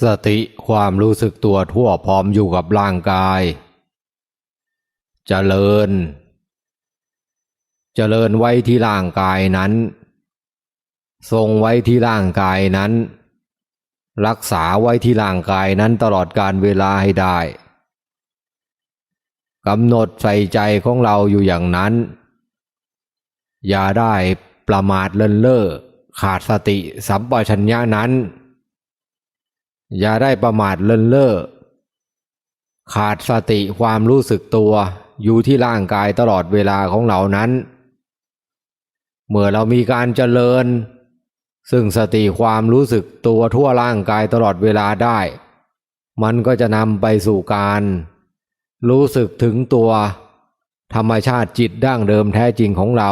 สติความรู้สึกตัวทั่วพร้อมอยู่กับร่างกายเจริญเจริญไว้ที่ร่างกายนั้น ทรงไว้ที่ร่างกายนั้น รักษาไว้ที่ร่างกายนั้นตลอดการเวลาให้ได้กำหนดใส่ใจของเราอยู่อย่างนั้น อย่าได้ประมาทเลินเล่อขาดสติสัมปชัญญะนั้น อย่าได้ประมาทเลินเล่อขาดสติความรู้สึกตัวอยู่ที่ร่างกายตลอดเวลาของเรานั้น เมื่อเรามีการเจริญ ซึ่งสติความรู้สึกตัวทั่วร่างกายตลอดเวลาได้ มันก็จะนำไปสู่การ รู้สึกถึงตัว ธรรมชาติจิตดั้งเดิมแท้จริงของเรา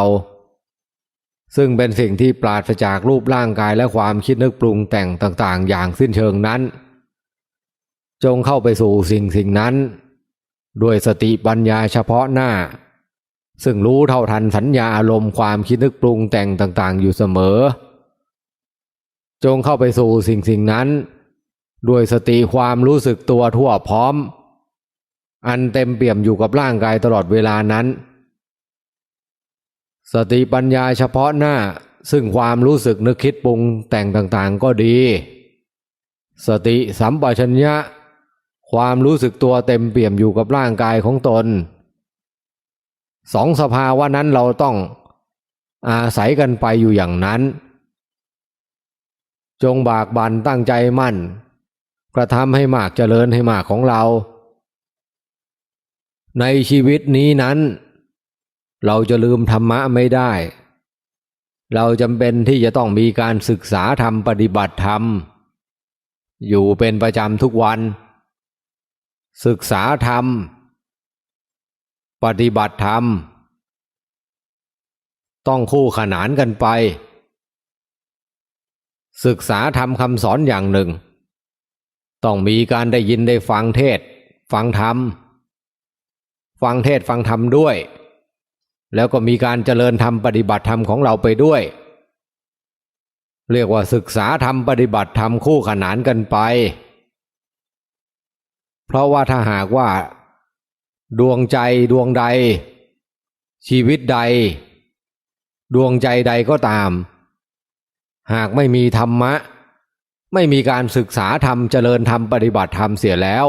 ซึ่งเป็นสิ่งที่ปราศจากรูปร่างกายและความคิดนึกปรุงแต่งต่างๆ อย่างสิ้นเชิงนั้น จงเข้าไปสู่สิ่งสิ่งนั้น ด้วยสติปัญญาเฉพาะหน้า ซึ่งรู้เท่าทันสัญญาอารมณ์ความคิดนึกปรุงแต่งต่างๆ อยู่เสมอ จงเข้าไปสู่สิ่งสิ่งนั้น ด้วยสติความรู้สึกตัวทั่วพร้อม อันเต็มเปี่ยมอยู่กับร่างกายตลอดเวลานั้น สติปัญญาเฉพาะหน้า ซึ่งความรู้สึกนึกคิดปรุงแต่งต่างๆก็ดี สติสัมปชัญญะ ความรู้สึกตัวเต็มเปี่ยมอยู่กับร่างกายของตนสองสภาวะนั้นเราต้องอาศัยกันไปอยู่อย่างนั้น จงบากบันตั้งใจมั่น กระทำให้มากเจริญให้มากของเรา ในชีวิตนี้นั้น เราจะลืมธรรมะไม่ได้ เราจำเป็นที่จะต้องมีการศึกษาธรรมปฏิบัติธรรม อยู่เป็นประจำทุกวัน ศึกษาธรรม ปฏิบัติธรรม ต้องคู่ขนานกันไป ศึกษาธรรมคำสอนอย่างหนึ่ง ต้องมีการได้ยินได้ฟังเทศ ฟังธรรม ฟังเทศฟังธรรมด้วย แล้วก็มีการเจริญธรรมปฏิบัติธรรมของเราไปด้วย เรียกว่าศึกษาธรรมปฏิบัติธรรมคู่ขนานกันไป เพราะว่าถ้าหากว่า ดวงใจดวงใด ชีวิตใด ดวงใจใดก็ตาม หากไม่มีธรรมะ ไม่มีการศึกษาธรรมเจริญธรรมปฏิบัติธรรมเสียแล้ว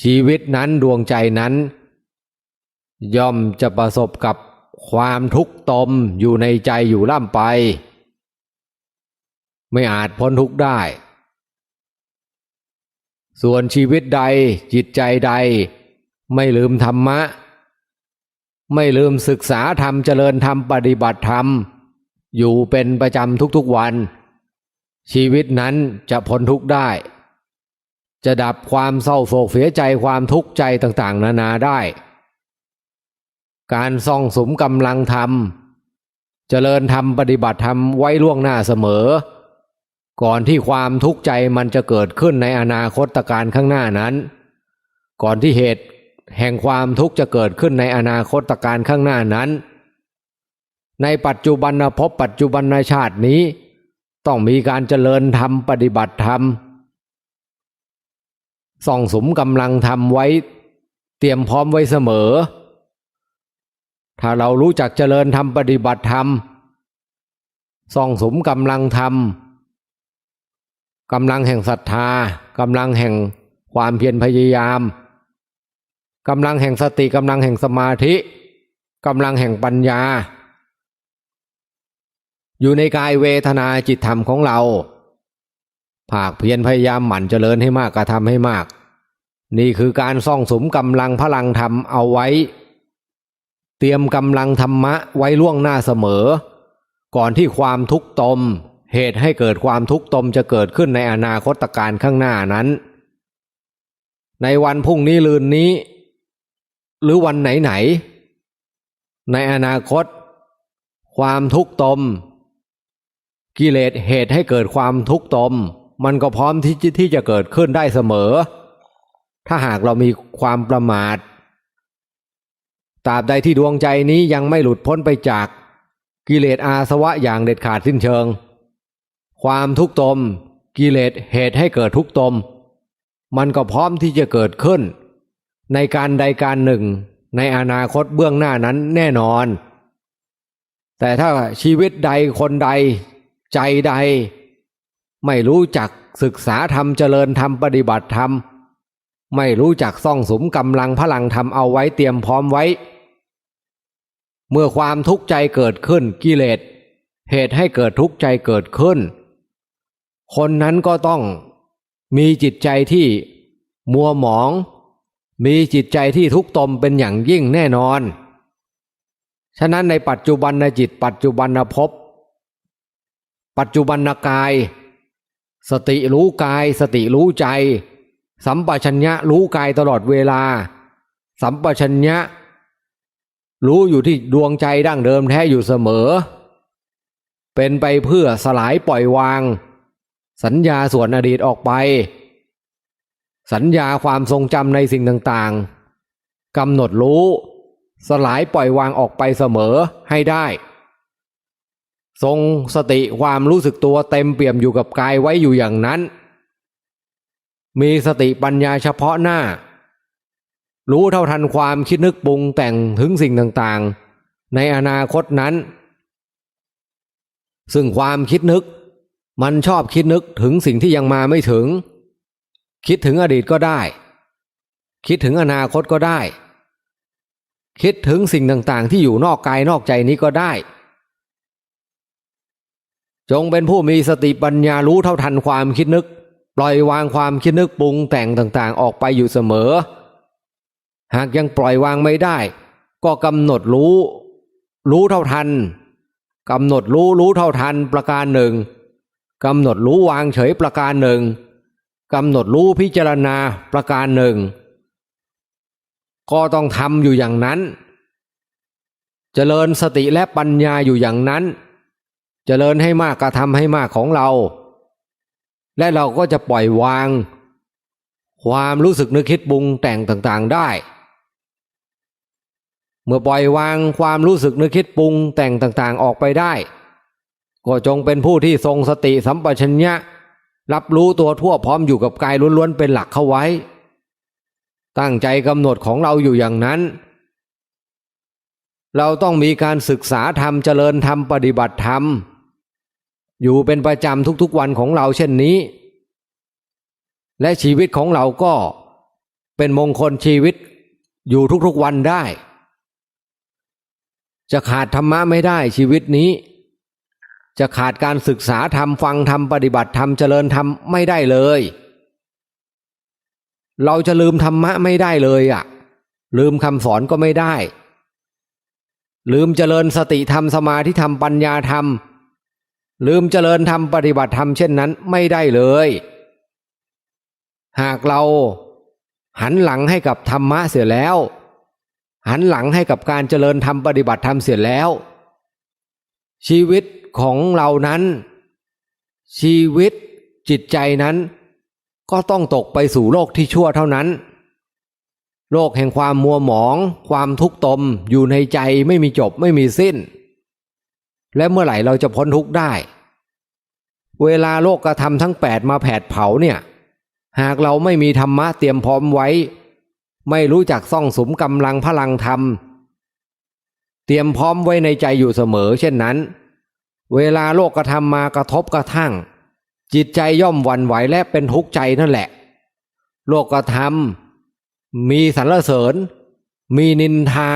ชีวิตนั้นดวงใจนั้น ย่อมจะประสบกับความทุกข์ตมอยู่ในใจอยู่ล่ำไป ไม่อาจพ้นทุกข์ได้ ส่วนชีวิตใดจิตใจใด ไม่ลืมธรรมะ ไม่ลืมศึกษาธรรมเจริญธรรมปฏิบัติธรรม อยู่เป็นประจำทุกๆวัน ชีวิตนั้นจะพ้นทุกข์ได้ จะดับความเศร้าโศกเสียใจความทุกข์ใจต่างๆ นานาได้ การซ่องสมกำลังธรรม เจริญธรรมปฏิบัติธรรมไว้ล่วงหน้าเสมอ ก่อนที่ความทุกข์ใจมันจะเกิดขึ้นในอนาคตการข้างหน้านั้น ก่อนที่เหตุแห่งความทุกข์จะเกิดขึ้นในอนาคตการข้างหน้านั้น ในปัจจุบันภพปัจจุบันชาตินี้ ต้องมีการเจริญธรรมปฏิบัติธรรมส่องสมกำลังทำไว้ เตรียมพร้อมไว้เสมอ ถ้าเรารู้จักเจริญธรรมปฏิบัติธรรมส่องสมกำลังธรรมกำลังแห่งศรัทธากำลังแห่งความเพียรพยายามกำลังแห่งสติกำลังแห่งสมาธิกำลังแห่งปัญญา อยู่ในกายเวทนาจิตธรรมของเรา ภาคเพียรพยายามหมั่นเจริญให้มากกระทำให้มาก นี่คือการซ่องสมกำลังพลังธรรมเอาไว้ เตรียมกำลังธรรมะไว้ล่วงหน้าเสมอ ก่อนที่ความทุกข์ตม เหตุให้เกิดความทุกข์ตมจะเกิดขึ้นในอนาคตการข้างหน้านั้น ในวันพรุ่งนี้ลืนนี้ หรือวันไหนไหน ในอนาคต ความทุกข์ตม กิเลสเหตุให้เกิดความทุกข์ตม มันก็พร้อมที่ที่จะเกิดขึ้นได้เสมอ ถ้าหากเรามีความประมาท ตราบใดที่ดวงใจนี้ยังไม่หลุดพ้นไปจากกิเลสอาสวะอย่างเด็ดขาดสิ้นเชิง ความทุกตม กิเลสเหตุให้เกิดทุกตม มันก็พร้อมที่จะเกิดขึ้น ในการใดการหนึ่ง ในอนาคตเบื้องหน้านั้นแน่นอน แต่ถ้าชีวิตใดคนใด ใจใด ไม่รู้จักศึกษาธรรมเจริญธรรมปฏิบัติธรรมไม่รู้จักซ่องสมกำลังพลังธรรมเอาไว้เตรียมพร้อมไว้ เมื่อความทุกข์ใจเกิดขึ้นกิเลสเหตุให้เกิดทุกข์ใจเกิดขึ้น คนนั้นก็ต้องมีจิตใจที่มัวหมอง มีจิตใจที่ทุกตมเป็นอย่างยิ่งแน่นอน ฉะนั้นในปัจจุบันในจิตปัจจุบันภพปัจจุบันกาย สติรู้กาย สติรู้ใจ สัมปชัญญะรู้กายตลอดเวลา สัมปชัญญะ รู้อยู่ที่ดวงใจดั้งเดิมแท้อยู่เสมอ เป็นไปเพื่อสลายปล่อยวาง สัญญาส่วนอดีตออกไป สัญญาความทรงจำในสิ่งต่างๆกำหนดรู้ สลายปล่อยวางออกไปเสมอให้ได้ ทรงสติความรู้สึกตัวเต็มเปี่ยมอยู่กับกายไว้อยู่อย่างนั้น มีสติปัญญาเฉพาะหน้า รู้เท่าทันความคิดนึกปรุงแต่งถึงสิ่งต่างๆ ในอนาคตนั้น ซึ่งความคิดนึก มันชอบคิดนึกถึงสิ่งที่ยังมาไม่ถึง คิดถึงอดีตก็ได้ คิดถึงอนาคตก็ได้ คิดถึงสิ่งต่างๆ ที่อยู่นอกกายนอกใจนี้ก็ได้ จงเป็นผู้มีสติปัญญารู้เท่าทันความคิดนึก ปล่อยวางความคิดนึกปรุงแต่งต่างๆ ออกไปอยู่เสมอ หากยังปล่อยวางไม่ได้ ก็กำหนดรู้ รู้เท่าทันกำหนดรู้รู้เท่าทันประการหนึ่งกำหนดรู้วางเฉยประการหนึ่งกำหนดรู้พิจารณาประการหนึ่ง ก็ต้องทำอยู่อย่างนั้นเจริญสติและปัญญาอยู่อย่างนั้นเจริญให้มากกระทำให้มากของเรา และเราก็จะปล่อยวาง ความรู้สึกนึกคิดบุงแต่งต่างๆได้ เมื่อปล่อยวางความรู้สึกนึกคิดปรุงแต่งต่างๆออกไปได้ ก็จงเป็นผู้ที่ทรงสติสัมปชัญญะ รับรู้ตัวทั่วพร้อมอยู่กับกายล้วนๆเป็นหลักเข้าไว้ ตั้งใจกำหนดของเราอยู่อย่างนั้น เราต้องมีการศึกษาธรรมเจริญธรรมปฏิบัติธรรม อยู่เป็นประจำทุกๆวันของเราเช่นนี้ และชีวิตของเราก็เป็นมงคลชีวิตอยู่ทุกๆวันได้ จะขาดธรรมะไม่ได้ชีวิตนี้ จะขาดการศึกษาธรรมฟังธรรมปฏิบัติธรรมเจริญธรรมไม่ได้เลย เราจะลืมธรรมะไม่ได้เลยอะ่ะ ลืมคำสอนก็ไม่ได้ ลืมเจริญสติธรรมสมาธิธรรมปัญญาธรรม ลืมเจริญธรรมปฏิบัติธรรมเช่นนั้นไม่ได้เลย หากเราหันหลังให้กับธรรมะเสียแล้ว หันหลังให้กับการเจริญธรรมปฏิบัติธรรมเสียแล้ว ชีวิตของเรานั้น ชีวิตจิตใจนั้น ก็ต้องตกไปสู่โลกที่ชั่วเท่านั้น โลกแห่งความมัวหมอง ความทุกข์ตมอยู่ในใจไม่มีจบไม่มีสิ้น และเมื่อไหร่เราจะพ้นทุกข์ได้ เวลาโลกกระทำทั้งแปดมาแผดเผาเนี่ย หากเราไม่มีธรรมะเตรียมพร้อมไว้ ไม่รู้จักซ่องสมกำลังพลังธรรม เตรียมพร้อมไว้ในใจอยู่เสมอ เช่นนั้น เวลาโลกกระทำมากระทบกระทั่ง จิตใจย่อมหวั่นไหวและเป็นทุกข์ใจนั่นแหละ โลกกระทำมีสรรเสริญ มีนินทา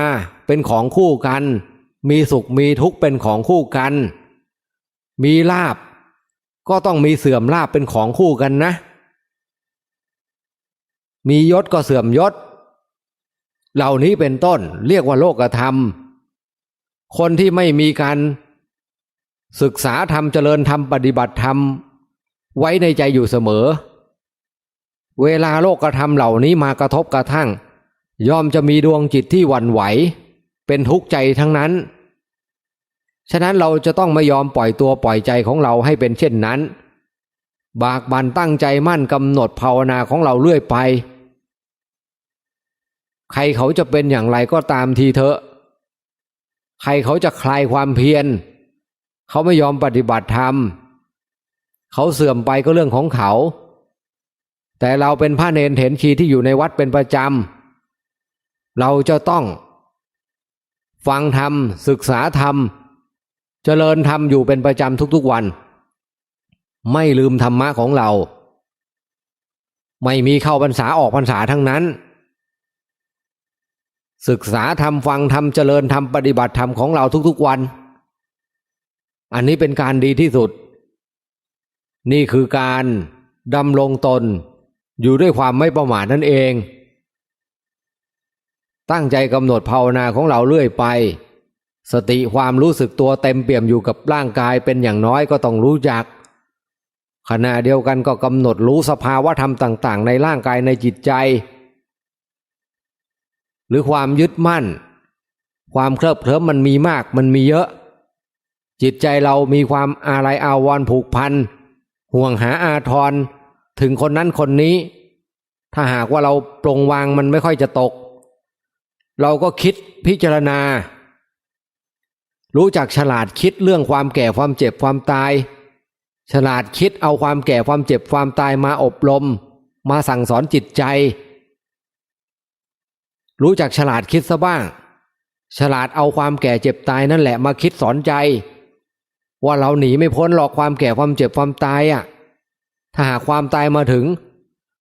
เป็นของคู่กัน มีสุขมีทุกข์เป็นของคู่กัน มีลาบก็ต้องมีเสื่อมลาบเป็นของคู่กันนะ มียศก็เสื่อมยศ เหล่านี้เป็นต้นเรียกว่าโลกธรรม คนที่ไม่มีการศึกษาธรรมเจริญธรรมปฏิบัติธรรม ไว้ในใจอยู่เสมอ เวลาโลกธรรมเหล่านี้มากระทบกระทั่ง ย่อมจะมีดวงจิตที่หวั่นไหว เป็นทุกข์ใจทั้งนั้น ฉะนั้นเราจะต้องไม่ยอมปล่อยตัวปล่อยใจของเราให้เป็นเช่นนั้น บากบันตั้งใจมั่นกำหนดภาวนาของเราเรื่อยไป ใครเขาจะเป็นอย่างไรก็ตามทีเถอะ ใครเขาจะคลายความเพียร เขาไม่ยอมปฏิบัติธรรม เขาเสื่อมไปก็เรื่องของเขา แต่เราเป็นพระเนนเถนชีที่อยู่ในวัดเป็นประจำ เราจะต้อง ฟังธรรม ศึกษาธรรมเจริญธรรมอยู่เป็นประจำทุกๆวัน ไม่ลืมธรรมะของเรา ไม่มีเข้าพรรษาออกพรรษาทั้งนั้น ศึกษาธรรมฟังธรรมเจริญธรรมปฏิบัติธรรมของเราทุกๆวัน อันนี้เป็นการดีที่สุด นี่คือการดำรงตน อยู่ด้วยความไม่ประมาทนั่นเอง ตั้งใจกำหนดภาวนาของเราเรื่อยไป สติความรู้สึกตัวเต็มเปี่ยมอยู่กับร่างกายเป็นอย่างน้อยก็ต้องรู้จัก ขณะเดียวกันก็กำหนดรู้สภาวะธรรมต่าง ๆ ในร่างกายในจิตใจ หรือความยึดมั่น ความเคลิบเคลิ้มมันมีมากมันมีเยอะ จิตใจเรามีความอาลัยอาวรผูกพันห่วงหาอาทรถึงคนนั้นคนนี้ ถ้าหากว่าเราปรงวางมันไม่ค่อยจะตก เราก็คิดพิจารณา รู้จักฉลาดคิดเรื่องความแก่ความเจ็บความตาย ฉลาดคิดเอาความแก่ความเจ็บความตายมาอบรม มาสั่งสอนจิตใจ รู้จักฉลาดคิดซะบ้าง ฉลาดเอาความแก่เจ็บตายนั่นแหละมาคิดสอนใจ ว่าเราหนีไม่พ้นหรอกความแก่ความเจ็บความตายอะ ถ้าหากความตายมาถึง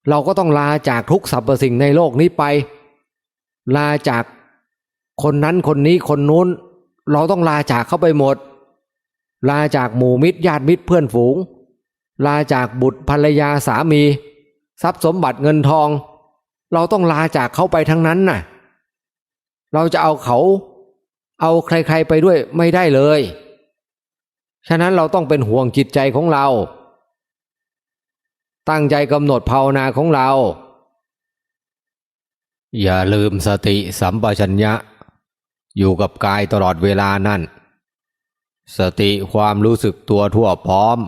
เราก็ต้องลาจากทุกสรรพสิ่งในโลกนี้ไป ลาจากคนนั้นคนนี้คนนู้น เราต้องลาจากเข้าไปหมด ลาจากหมู่มิตรญาติมิตรเพื่อนฝูง ลาจากบุตรภรรยาสามี ทรัพย์สมบัติเงินทอง เราต้องลาจากเขาไปทั้งนั้นน่ะ เราจะเอาเขา เอาใครๆไปด้วยไม่ได้เลย ฉะนั้นเราต้องเป็นห่วงจิตใจของเรา ตั้งใจกำหนดภาวนาของเรา อย่าลืมสติสัมปชัญญะ อยู่กับกายตลอดเวลานั่น สติความรู้สึกตัวทั่วพร้อม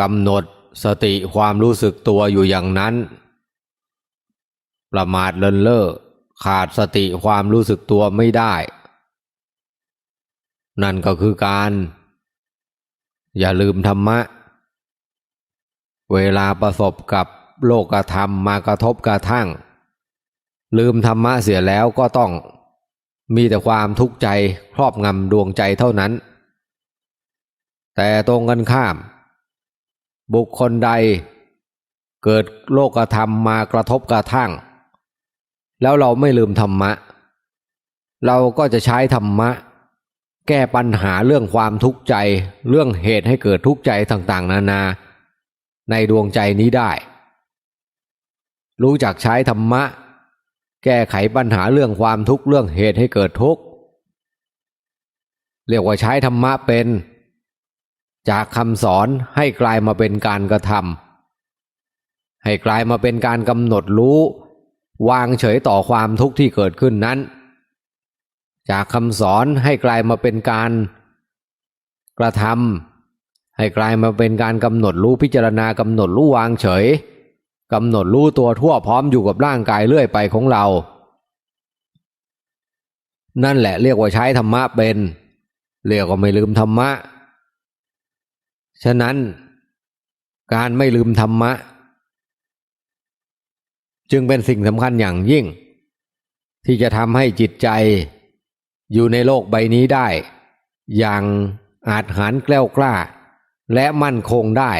กำหนดสติความรู้สึกตัวอยู่อย่างนั้น ประมาทเลินเล่อขาดสติความรู้สึกตัวไม่ได้ นั่นก็คือการ อย่าลืมธรรมะ เวลาประสบกับโลกธรรมมากระทบกระทั่ง ลืมธรรมะเสียแล้วก็ต้องมีแต่ความทุกข์ใจครอบงำดวงใจเท่านั้น แต่ตรงกันข้าม บุคคลใดเกิดโลกธรรมมากระทบกระทั่ง แล้วเราไม่ลืมธรรมะ เราก็จะใช้ธรรมะ แก้ปัญหาเรื่องความทุกข์ใจ เรื่องเหตุให้เกิดทุกข์ใจต่างๆ นานา ในดวงใจนี้ได้ รู้จักใช้ธรรมะ แก้ไขปัญหาเรื่องความทุกข์เรื่องเหตุให้เกิดทุกข์เรียกว่าใช้ธรรมะเป็น จากคำสอนให้กลายมาเป็นการกระทำให้กลายมาเป็นการกำหนดรู้ วางเฉยต่อความทุกข์ที่เกิดขึ้นนั้น จากคำสอนให้กลายมาเป็นการกระทำให้กลายมาเป็นการกำหนดรู้พิจารณากำหนดรู้วางเฉยกำหนดรู้ตัวทั่วพร้อมอยู่กับร่างกายเรื่อยไปของเรา นั่นแหละเรียกว่าใช้ธรรมะเป็น เรียกว่าไม่ลืมธรรมะ ฉะนั้นการไม่ลืมธรรมะ จึงเป็นสิ่งสำคัญอย่างยิ่ง ที่จะทำให้จิตใจอยู่ในโลกใบนี้ได้ อย่างอาจหารแกล้วกล้า และมั่นคงได้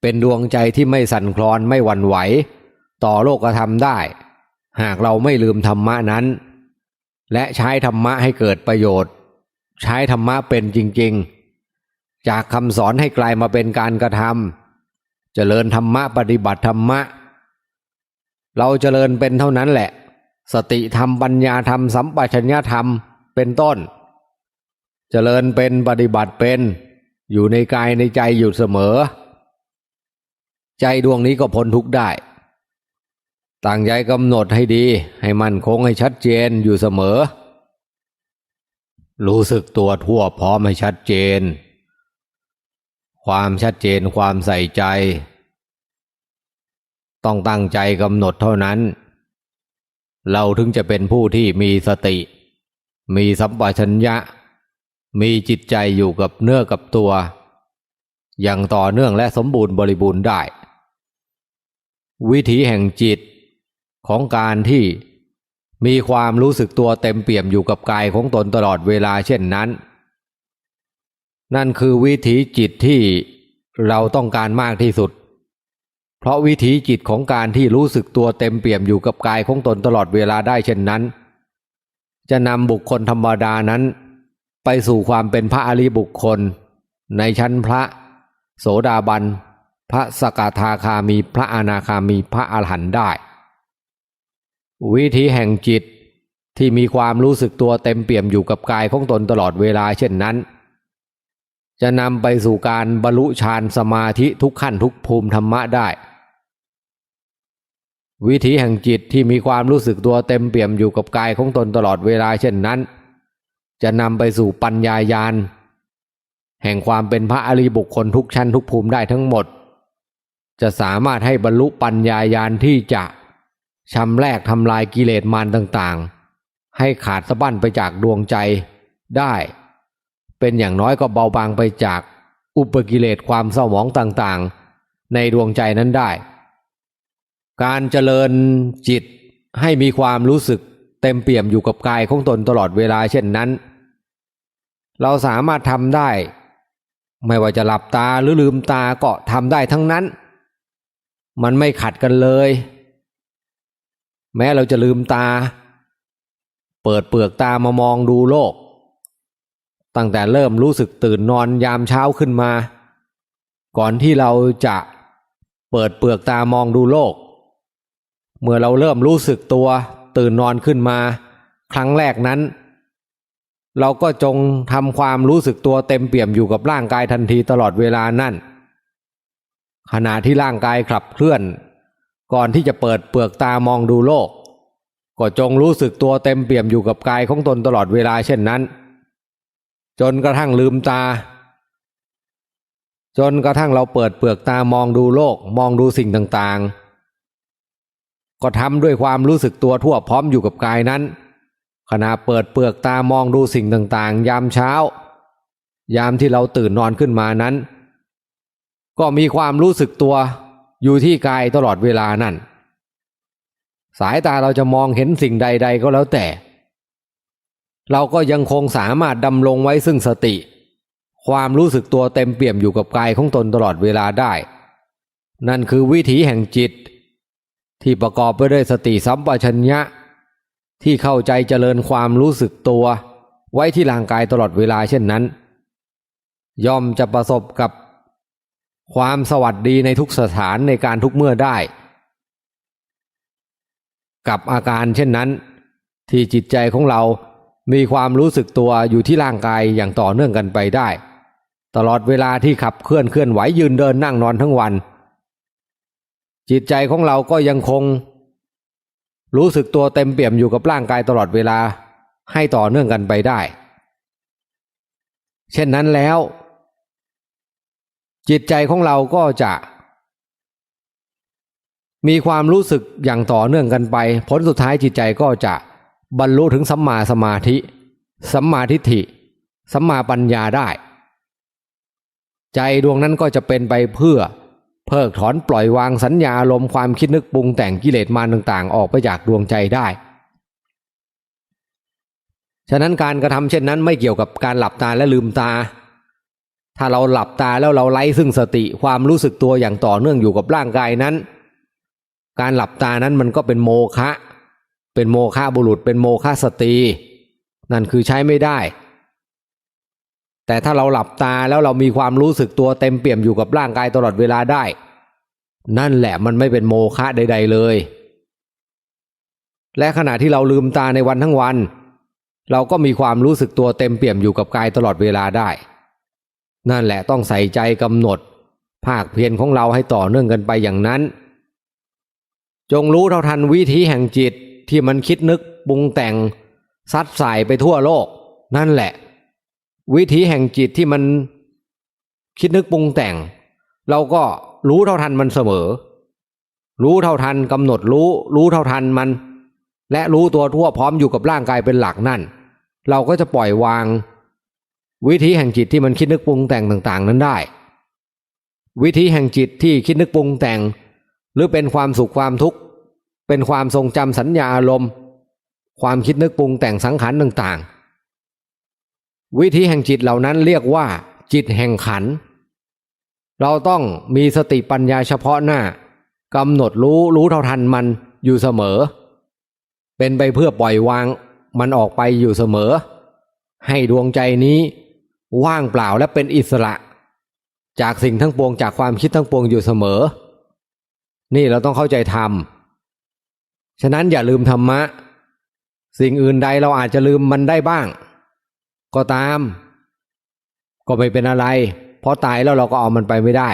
เป็นดวงใจที่ไม่สั่นคลอนไม่หวั่นไหว ต่อโลกธรรมได้ หากเราไม่ลืมธรรมะนั้น และใช้ธรรมะให้เกิดประโยชน์ ใช้ธรรมะเป็นจริง ๆ จากคำสอนให้กลายมาเป็นการกระทำเจริญธรรมะปฏิบัติธรรมะ เราเจริญเป็นเท่านั้นแหละ สติธรรมปัญญาธรรมสัมปชัญญะธรรมเป็นต้น เจริญเป็นปฏิบัติเป็น อยู่ในกายในใจอยู่เสมอ ใจดวงนี้ก็พ้นทุกข์ได้ตั้งใจกำหนดให้ดี ให้มั่นคงให้ชัดเจนอยู่เสมอ รู้สึกตัวทั่วพร้อมให้ชัดเจน ความชัดเจนความใส่ใจ ต้องตั้งใจกำหนดเท่านั้น เราถึงจะเป็นผู้ที่มีสติ มีสัมปชัญญะ มีจิตใจอยู่กับเนื้อกับตัว อย่างต่อเนื่องและสมบูรณ์บริบูรณ์ได้ วิถีแห่งจิตของการที่มีความรู้สึกตัวเต็มเปี่ยมอยู่กับกายของตนตลอดเวลาเช่นนั้น นั่นคือวิถีจิตที่เราต้องการมากที่สุด เพราะวิถีจิตของการที่รู้สึกตัวเต็มเปี่ยมอยู่กับกายของตนตลอดเวลาได้เช่นนั้น จะนำบุคคลธรรมดานั้น ไปสู่ความเป็นพระอริบุคคล ในชั้นพระโสดาบัน พระสกทาคามีพระอนาคามีพระอรหันต์ได้ วิธีแห่งจิตที่มีความรู้สึกตัวเต็มเปี่ยมอยู่กับกายของตนตลอดเวลาเช่นนั้น จะนำไปสู่การบรรลุฌานสมาธิทุกขั้นทุกภูมิธรรมะได้ วิธีแห่งจิตที่มีความรู้สึกตัวเต็มเปี่ยมอยู่กับกายของตนตลอดเวลาเช่นนั้น จะนำไปสู่ปัญญายาณแห่งความเป็นพระอริบุคคลทุกชั้นทุกภูมิได้ทั้งหมด จะสามารถให้บรรลุปัญญายาณที่จะชำแรกทำลายกิเลสมารต่างๆ ให้ขาดสะบั้นไปจากดวงใจได้ เป็นอย่างน้อยก็เบาบางไปจากอุปกิเลสความเศร้าหมองต่างๆ ในดวงใจนั้นได้ การเจริญจิตให้มีความรู้สึกเต็มเปี่ยมอยู่กับกายของตนตลอดเวลาเช่นนั้น เราสามารถทำได้ ไม่ว่าจะหลับตาหรือลืมตาก็ทำได้ทั้งนั้น มันไม่ขัดกันเลย แม้เราจะลืมตา เปิดเปลือกตามามองดูโลก ตั้งแต่เริ่มรู้สึกตื่นนอนยามเช้าขึ้นมา ก่อนที่เราจะเปิดเปลือกตามองดูโลก เมื่อเราเริ่มรู้สึกตัว ตื่นนอนขึ้นมา ครั้งแรกนั้น เราก็จงทำความรู้สึกตัวเต็มเปี่ยมอยู่กับร่างกายทันทีตลอดเวลานั่น ขณะที่ร่างกายขับเคลื่อน ก่อนที่จะเปิดเปลือกตามองดูโลก ก็จงรู้สึกตัวเต็มเปี่ยมอยู่กับกายของตนตลอดเวลาเช่นนั้น จนกระทั่งลืมตาจนกระทั่งเราเปิดเปลือกตามองดูโลก มองดูสิ่งต่างๆ ก็ทำด้วยความรู้สึกตัวทั่วพร้อมอยู่กับกายนั้น ขณะเปิดเปลือกตามองดูสิ่งต่างๆ ยามเช้า ยามที่เราตื่นนอนขึ้นมานั้น ก็มีความรู้สึกตัวอยู่ที่กายตลอดเวลานั่น สายตาเราจะมองเห็นสิ่งใด ๆ ก็แล้วแต่ เราก็ยังคงสามารถดำรงไว้ซึ่งสติ ความรู้สึกตัวเต็มเปี่ยมอยู่กับกายของตนตลอดเวลาได้ นั่นคือวิถีแห่งจิต ที่ประกอบไปด้วยสติสัมปชัญญะ ที่เข้าใจเจริญความรู้สึกตัว ไว้ที่ร่างกายตลอดเวลาเช่นนั้น ย่อมจะประสบกับความสวัสดีในทุกสถานในการทุกเมื่อได้ กับอาการเช่นนั้น ที่จิตใจของเรามีความรู้สึกตัวอยู่ที่ร่างกายอย่างต่อเนื่องกันไปได้ ตลอดเวลาที่ขับเคลื่อนเคลื่อนไหวยืนเดินนั่งนอนทั้งวัน จิตใจของเราก็ยังคง รู้สึกตัวเต็มเปี่ยมอยู่กับร่างกายตลอดเวลาให้ต่อเนื่องกันไปได้ เช่นนั้นแล้ว จิตใจของเราก็จะ มีความรู้สึกอย่างต่อเนื่องกันไป ผลสุดท้ายจิตใจก็จะบรรลุถึงสัมมาสมาธิ สัมมาทิฏฐิ สัมมาปัญญาได้ ใจดวงนั้นก็จะเป็นไปเพื่อ เพิกถอนปล่อยวางสัญญาอารมณ์ความคิดนึกปรุงแต่งกิเลสมารต่างๆ ออกไปจากดวงใจได้ ฉะนั้นการกระทำเช่นนั้นไม่เกี่ยวกับการหลับตาและลืมตา ถ้าเราหลับตาแล้วเราไร้ซึ่งสติความรู้สึกตัวอย่างต่อเนื่องอยู่กับร่างกายนั้น การหลับตานั้นมันก็เป็นโมฆะเป็นโมฆะบุรุษเป็นโมฆะสตรีนั่นคือใช้ไม่ได้ แต่ถ้าเราหลับตาแล้วเรามีความรู้สึกตัวเต็มเปี่ยมอยู่กับร่างกายตลอดเวลาได้ นั่นแหละมันไม่เป็นโมฆะใด ๆเลย และขณะที่เราลืมตาในวันทั้งวัน เราก็มีความรู้สึกตัวเต็มเปี่ยมอยู่กับกายตลอดเวลาได้ นั่นแหละต้องใส่ใจกำหนด ภาคเพียรของเราให้ต่อเนื่องกันไปอย่างนั้น จงรู้เท่าทันวิธีแห่งจิตที่มันคิดนึกปรุงแต่งซัดสายไปทั่วโลก นั่นแหละ วิธีแห่งจิตที่มันคิดนึกปรุงแต่ง เราก็รู้เท่าทันมันเสมอ รู้เท่าทันกำหนดรู้ รู้เท่าทันมัน และรู้ตัวทั่วพร้อมอยู่กับร่างกายเป็นหลักนั่น เราก็จะปล่อยวาง วิธีแห่งจิตที่มันคิดนึกปรุงแต่งต่างๆ นั้นได้ วิธีแห่งจิตที่คิดนึกปรุงแต่ง หรือเป็นความสุขความทุกข์เป็นความทรงจำสัญญาอารมณ์ ความคิดนึกปรุงแต่งสังขารต่างๆ วิธีแห่งจิตเหล่านั้นเรียกว่า จิตแห่งขัน เราต้องมีสติปัญญาเฉพาะหน้ากำหนดรู้รู้เท่าทันมันอยู่เสมอ เป็นไปเพื่อปล่อยวางมันออกไปอยู่เสมอ ให้ดวงใจนี้ว่างเปล่าและเป็นอิสระ จากสิ่งทั้งปวงจากความคิดทั้งปวงอยู่เสมอ นี่เราต้องเข้าใจธรรม ฉะนั้นอย่าลืมธรรมะ สิ่งอื่นใดเราอาจจะลืมมันได้บ้าง ก็ตาม ก็ไม่เป็นอะไร เพราะตายแล้วเราก็เอามันไปไม่ได้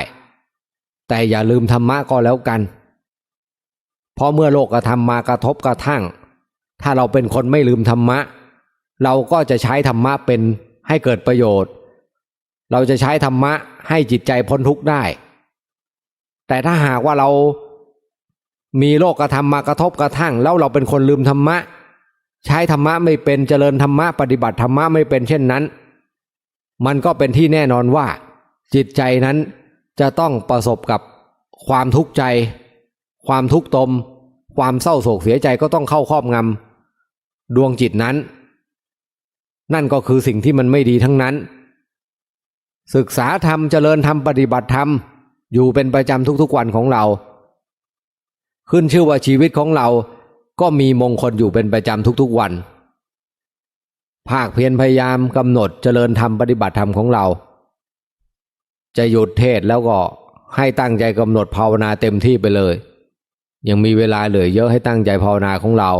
แต่อย่าลืมธรรมะก็แล้วกัน เพราะเมื่อโลกธรรมมากระทบกระทั่ง ถ้าเราเป็นคนไม่ลืมธรรมะ เราก็จะใช้ธรรมะเป็นให้เกิดประโยชน์ เราจะใช้ธรรมะให้จิตใจพ้นทุกข์ได้ แต่ถ้าหากว่าเรามีโลกธรรมมากระทบกระทั่ง แล้วเราเป็นคนลืมธรรมะ ใช้ธรรมะไม่เป็นเจริญธรรมะปฏิบัติธรรมะไม่เป็นเช่นนั้น มันก็เป็นที่แน่นอนว่า จิตใจนั้นจะต้องประสบกับความทุกข์ใจ ความทุกข์ตม ความเศร้าโศกเสียใจก็ต้องเข้าครอบงำดวงจิตนั้น นั่นก็คือสิ่งที่มันไม่ดีทั้งนั้น ศึกษาธรรมเจริญธรรมปฏิบัติธรรมอยู่เป็นประจำทุกๆวันของเรา ขึ้นชื่อว่าชีวิตของเรา ก็มีมงคลอยู่เป็นประจำทุกๆวัน ภาคเพียรพยายามกำหนดเจริญธรรมปฏิบัติธรรมของเรา จะหยุดเทศแล้วก็ให้ตั้งใจกำหนดภาวนาเต็มที่ไปเลย ยังมีเวลาเหลือเยอะให้ตั้งใจภาวนาของเรา